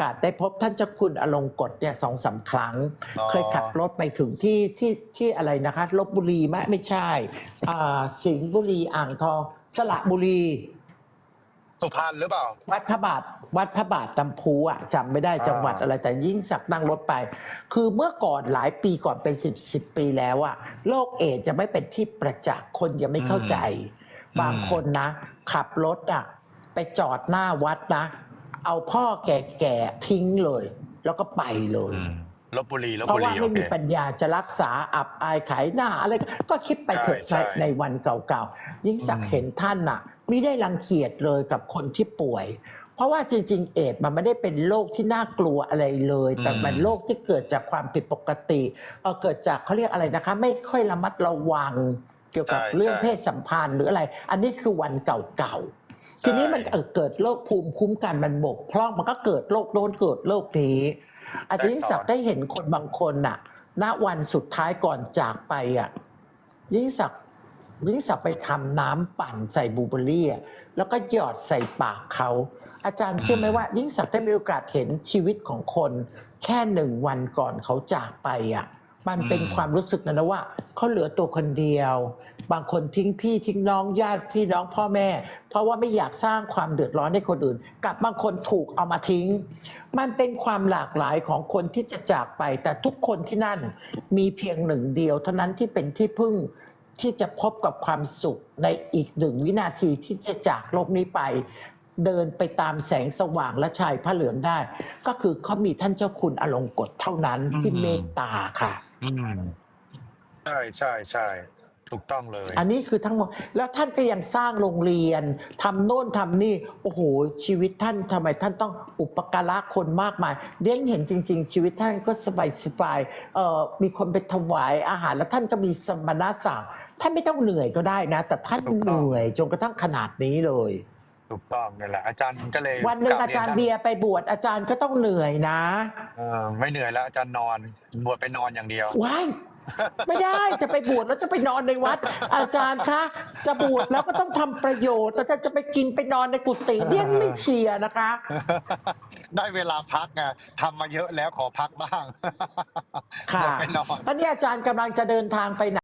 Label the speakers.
Speaker 1: กาสได้พบท่านเจ้าคุณอลงกฎเนี่ยสองสามครั้ง
Speaker 2: อ๋อ
Speaker 1: เคยขับรถไปถึงที่ที่ที่อะไรนะคะลบบุรีไหมไม่ใช่อ่าสิงห์บุรีอ่างทอง สระบุรี
Speaker 2: สุพรรณหรือเปล่า
Speaker 1: วัดพระบาทวัดพระบาทตำพูอะจำไม่ได้
Speaker 2: อ่า
Speaker 1: จังหวัดอะไรแต่ยิ่งสักดิ์นั่งรถไป คือเมื่อก่อนหลายปีก่อนเป็นสิบสิบปีแล้วอะโรคเอดส์ยังไม่เป็นที่ประจักษ์คนยังไม่เข้าใจ บางคนนะ ขับรถอะ ไปจอดหน้าวัดนะ เอาพ่อแก่ๆทิ้งเลย แล้วก็ไปเลย
Speaker 2: อืมลบบุรีลบ
Speaker 1: เพราะ
Speaker 2: บุ
Speaker 1: ว่า
Speaker 2: รี
Speaker 1: ไม่
Speaker 2: โอเค
Speaker 1: มีปัญญาจะรักษาอับอายขายหน้าอะไรก็คิดไปเถอะ
Speaker 2: ใช่ใช่
Speaker 1: ในวันเก่าๆยิ่งสักดิ์
Speaker 2: อืม
Speaker 1: เห็นท่านน่ะไม่ได้รังเกียจเลยกับคนที่ป่วย เพราะว่าจริง ๆ เอดส์มันไม่ได้เป็นโรคที่น่ากลัวอะไรเลย แต่มันโรคที่เกิดจากความผิดปกติเอ่อเกิดจากเขาเรียกอะไรนะคะ ไม่ค่อยระมัดระวัง เกี่ยวกับ
Speaker 2: ใช่
Speaker 1: เรื่อง
Speaker 2: ใช่
Speaker 1: เพศสัมพันธ์หรืออะไร อันนี้คือวันเก่าๆ ทีนี้มันเกิดโรคภูมิคุ้มกันมันบกพร่องมันก็เกิดโรคโน้นเกิดโรคนี้อาจารย์ศักดิ์ได้เห็นคนบางคนน่ะ ณวันสุดท้ายก่อนจากไปอะยิ่งศักดิ์ยิ่งศักดิ์ไปทำน้ำปั่นใส่บูเบอรี่แล้วก็หยอดใส่ปากเขา อาจารย์เชื่อไหมว่า ยิ่งศักดิ์ได้มีโอกาสเห็นชีวิตของคน แค่หนึ่งวันก่อนเขาจากไปอะ มันเป็น
Speaker 2: อืม
Speaker 1: ความรู้สึกนะนะว่าเขาเหลือตัวคนเดียว บางคนทิ้งพี่ทิ้งน้องญาติพี่น้องพ่อแม่ เพราะว่าไม่อยากสร้างความเดือดร้อนให้คนอื่น กับบางคนถูกเอามาทิ้ง มันเป็นความหลากหลายของคนที่จะจากไป แต่ทุกคนที่นั่นมีเพียงหนึ่งเดียว เท่านั้นที่เป็นที่พึ่งที่จะพบกับความสุขในอีกหนึ่งวินาทีที่จะจากโลกนี้ไป เดินไปตามแสงสว่างและชายผ้าเหลืองได้ ก็คือเขามีท่านเจ้าคุณอลงกฎเท่านั้นที่
Speaker 2: อืม
Speaker 1: เมตตาค่ะ
Speaker 2: อืมใช่ใช่ใช่ถูกต้องเลย
Speaker 1: อันนี้คือทั้งหมด แล้วท่านก็ยังสร้างโรงเรียนทำโน่นทำนี่ โอ้โห ชีวิตท่านทำไมท่านต้องอุปการะคนมากมาย เดียนเห็นจริง ๆ ชีวิตท่านก็สบายสบายๆเอ่อมีคนไปถวายอาหารแล้วท่านก็มีสมณศักดิ์ท่านไม่ต้องเหนื่อยก็ได้นะ แต่ท่าน
Speaker 2: ถูก
Speaker 1: เห
Speaker 2: ต้อง
Speaker 1: นื่อยจนกระทั่งขนาดนี้เลย
Speaker 2: ถูกต้องนี่แหละอาจารย์ก็เลย
Speaker 1: วันหนึ่ง
Speaker 2: ก
Speaker 1: อา
Speaker 2: บ
Speaker 1: จารย์
Speaker 2: ท่น
Speaker 1: เบียร์ไปบวชอาจารย์ก็ต้องเหนื่อยนะ
Speaker 2: เออไม่เหนื่อยแล้วอาจารย์นอนบวชไปนอนอย่างเดียว
Speaker 1: ว้ายไม่ได้จะไปบวชแล้วจะไปนอนในวัด อาจารย์คะจะบวชแล้วก็ต้องทำประโยชน์อาจารย์จะไปกินไปนอนในกุฏิเดี่ยนไม่เชียร์นะคะ
Speaker 2: ได้เวลาพักไงทำมาเยอะแล้วขอพักบ้าง
Speaker 1: ค่ะ
Speaker 2: บวชไปนอน
Speaker 1: ตอนนี้อาจารย์กำลังจะเดินทางไปไหน